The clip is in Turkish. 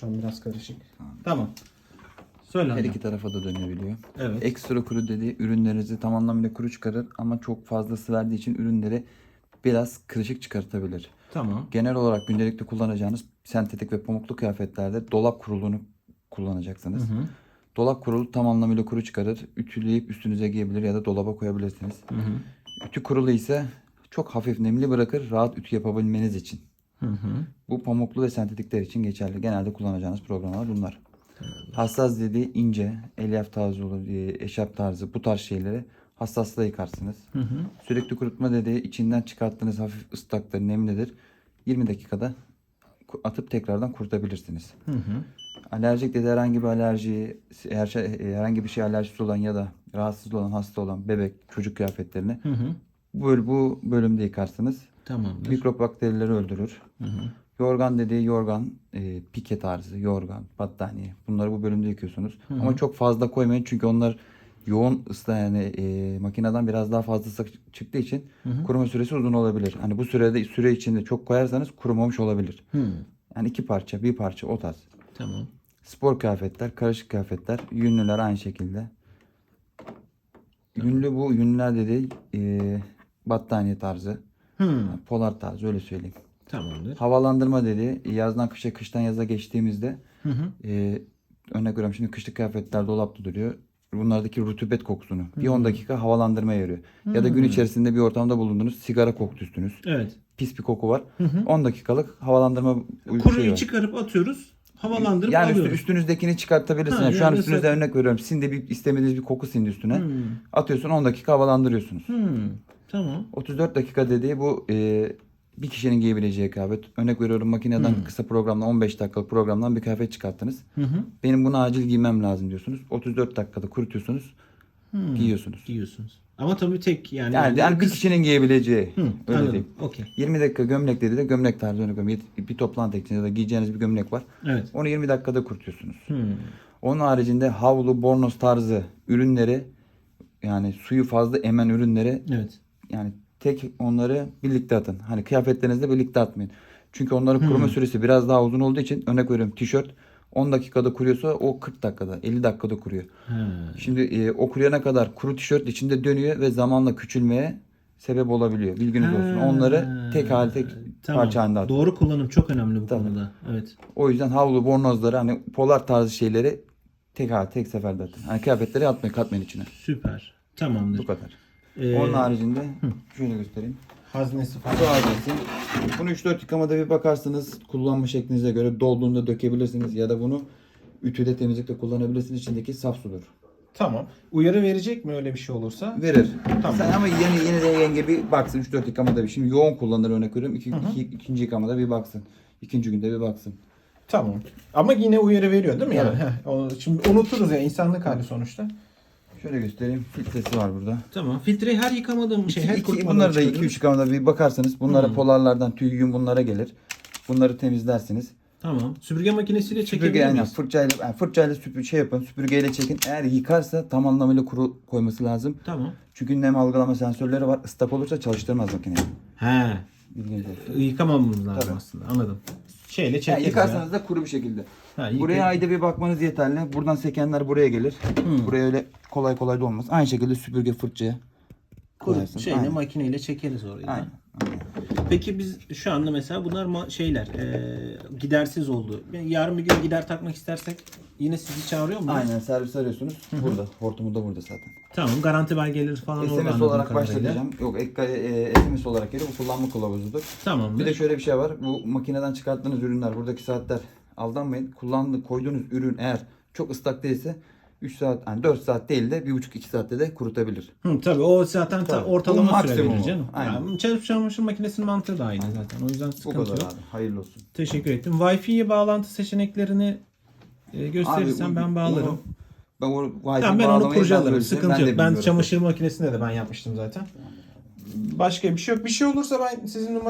Şu an biraz karışık. Tamam. Söyle Her hocam. iki tarafa da dönebiliyor. Evet. Ekstra kuru dediği ürünlerinizi tam anlamıyla kuru çıkarır ama çok fazlası verdiği için ürünleri biraz kırışık çıkartabilir. Tamam. Genel olarak gündelikte kullanacağınız sentetik ve pamuklu kıyafetlerde dolap kuruluğunu kullanacaksınız. Hı hı. Dolap kurulu tam anlamıyla kuru çıkarır. Ütüleyip üstünüze giyebilir ya da dolaba koyabilirsiniz. Hı hı. Ütü kurulu ise çok hafif nemli bırakır rahat ütü yapabilmeniz için. Hı hı. Bu pamuklu ve sentetikler için geçerli. Genelde kullanacağınız programlar bunlar. Hassas dediği ince, elyaf tarzı olur, e, eşarp tarzı bu tarz şeyleri hassasla yıkarsınız. Hı hı. Sürekli kurutma dediği içinden çıkarttığınız hafif ıslaktır, nemlidir. 20 dakikada atıp tekrardan kurutabilirsiniz. Hı hı. Alerjik dediği herhangi bir alerji, şey, e, herhangi bir şey alerjisi olan ya da rahatsız olan, hasta olan bebek, çocuk kıyafetlerini Hı hı. bu, böl- bu bölümde yıkarsınız. Tamamdır. Mikrop bakterileri öldürür. Hı hı. Yorgan dediği yorgan, e, pike tarzı, yorgan, battaniye. Bunları bu bölümde yıkıyorsunuz. Ama çok fazla koymayın çünkü onlar yoğun ısla yani e, makineden biraz daha fazlası çıktığı için kuruma süresi uzun olabilir. Hani bu sürede süre içinde çok koyarsanız kurumamış olabilir. Hı. Yani iki parça, bir parça o tarz. Tamam. Spor kıyafetler, karışık kıyafetler, yünlüler aynı şekilde. Yünlü bu yünlüler dediği e, battaniye tarzı, Hı. polar tarzı öyle söyleyeyim. Tamamdır. Havalandırma dedi. Yazdan kışa, kıştan yaza geçtiğimizde Hı hı. e, örnek veriyorum şimdi kışlık kıyafetler dolapta duruyor. Bunlardaki rutubet kokusunu bir 10 dakika havalandırmaya yarıyor. Ya da gün içerisinde bir ortamda bulundunuz sigara koktu üstünüz. Evet. Pis bir koku var. 10 dakikalık havalandırma uy- Kuruyu var. çıkarıp atıyoruz. Havalandırıp Yani alıyoruz. üstünüzdekini çıkartabilirsiniz. Ha, Yani Şu an yani üstünüzde mesela- örnek veriyorum. Sizin de bir istemediğiniz bir koku sindi üstüne. Hmm. Atıyorsun 10 dakika havalandırıyorsunuz. Hı. Tamam. 34 dakika dediği bu e, bir kişinin giyebileceği kıyafet. Örnek veriyorum makineden kısa programdan 15 dakikalık programdan bir kıyafet çıkarttınız. Hı hı. Benim bunu acil giymem lazım diyorsunuz. 34 dakikada kurutuyorsunuz. Giyiyorsunuz. Giyiyorsunuz. Ama tabii tek yani. Yani, yani bir kişinin giyebileceği. Hı, öyle anladım. diyeyim. Okey. 20 dakika gömlek dedi de gömlek tarzı örnek veriyorum. Bir toplantı için ya da giyeceğiniz bir gömlek var. Evet. Onu 20 dakikada kurutuyorsunuz. Hı. Onun haricinde havlu, bornoz tarzı ürünleri yani suyu fazla emen ürünleri Evet. yani tek onları birlikte atın. Hani kıyafetlerinizle birlikte atmayın. Çünkü onların kuruma süresi biraz daha uzun olduğu için örnek veriyorum tişört 10 dakikada kuruyorsa o 40 dakikada 50 dakikada kuruyor. Ha. Şimdi e, o kuruyana kadar kuru tişört içinde dönüyor ve zamanla küçülmeye sebep olabiliyor. Bilginiz olsun. Ha. Onları tek hal tek Tamam. parça halinde atın. Doğru kullanım çok önemli bu Tabii. konuda. Evet. O yüzden havlu, bornozları hani polar tarzı şeyleri tek hal tek seferde atın. Hani kıyafetleri atmayın katmayın içine. Süper. Tamamdır. Bu kadar. Ee, Onun haricinde şöyle göstereyim. haznesi falan. Su adresi. Bunu 3-4 yıkamada bir bakarsınız. Kullanma şeklinize göre dolduğunda dökebilirsiniz ya da bunu ütüde temizlikte kullanabilirsiniz. İçindeki saf sudur. Tamam. Uyarı verecek mi öyle bir şey olursa? Verir. Tamam. Sen ama yine, yine de yenge bir baksın 3-4 yıkamada bir. Şimdi yoğun kullanır örnek veriyorum. İki, iki, ikinci yıkamada bir baksın. İkinci günde bir baksın. Tamam. Ama yine uyarı veriyor değil mi? Yani? Heh, şimdi unuturuz ya insanlık hali sonuçta. Şöyle göstereyim. Filtresi var burada. Tamam. Filtreyi her yıkamadığım şey, her İki, kurutmadan bunları da çıkarıyorum. 2-3 yıkamada bir bakarsanız bunlara polarlardan tüy yün bunlara gelir. Bunları temizlersiniz. Tamam. Süpürge makinesiyle çekebilir yani miyiz? fırçayla, yani fırçayla süpür, şey yapın süpürgeyle çekin. Eğer yıkarsa tam anlamıyla kuru koyması lazım. Tamam. Çünkü nem algılama sensörleri var. Islak olursa çalıştırmaz makineyi. He. Bilginiz olsun. Yıkamamamız lazım Tabii. aslında. Anladım. Şeyle Yani çekeriz yıkarsanız da kuru bir şekilde. Ha, buraya ayda bir bakmanız yeterli. Buradan sekenler buraya gelir. Buraya öyle kolay kolay da olmaz. Aynı şekilde süpürge fırçaya Kuru koyarsın. şeyle Aynen. makineyle çekeriz orayı. Aynen. Peki biz şu anda mesela bunlar şeyler e, gidersiz oldu. Yani yarın bir gün gider takmak istersek yine sizi çağırıyor mu? Aynen servis arıyorsunuz. Burada. Hortumu da burada zaten. Tamam garanti belgeleri falan orada SMS anladığım olarak kadarıyla. başlatacağım. Yok ek- e, SMS olarak geliyor. Bu kullanma kılavuzudur. Tamamdır. Bir de şöyle bir şey var. Bu makineden çıkarttığınız ürünler, buradaki saatler aldanmayın. Kullandığı, koyduğunuz ürün eğer çok ıslak değilse 3 saat, yani 4 saat değil de 1,5-2 saatte de kurutabilir. Hı, tabii o zaten ta- Tabii. ortalama Bu süre verir o. canım. Aynen. Yani çamaşır çamaşır makinesinin mantığı da aynı zaten. O yüzden sıkıntı kadar yok. abi. Hayırlı olsun. Teşekkür ettim. Wi-Fi'ye bağlantı seçeneklerini e, gösterirsen Abi, ben bağlarım. onu- ben o Wi-Fi Tamam ben onu kurcalarım. Sıkıntı ben yok. Ben çamaşır makinesinde de ben yapmıştım zaten. Başka bir şey yok. Bir şey olursa ben sizin numara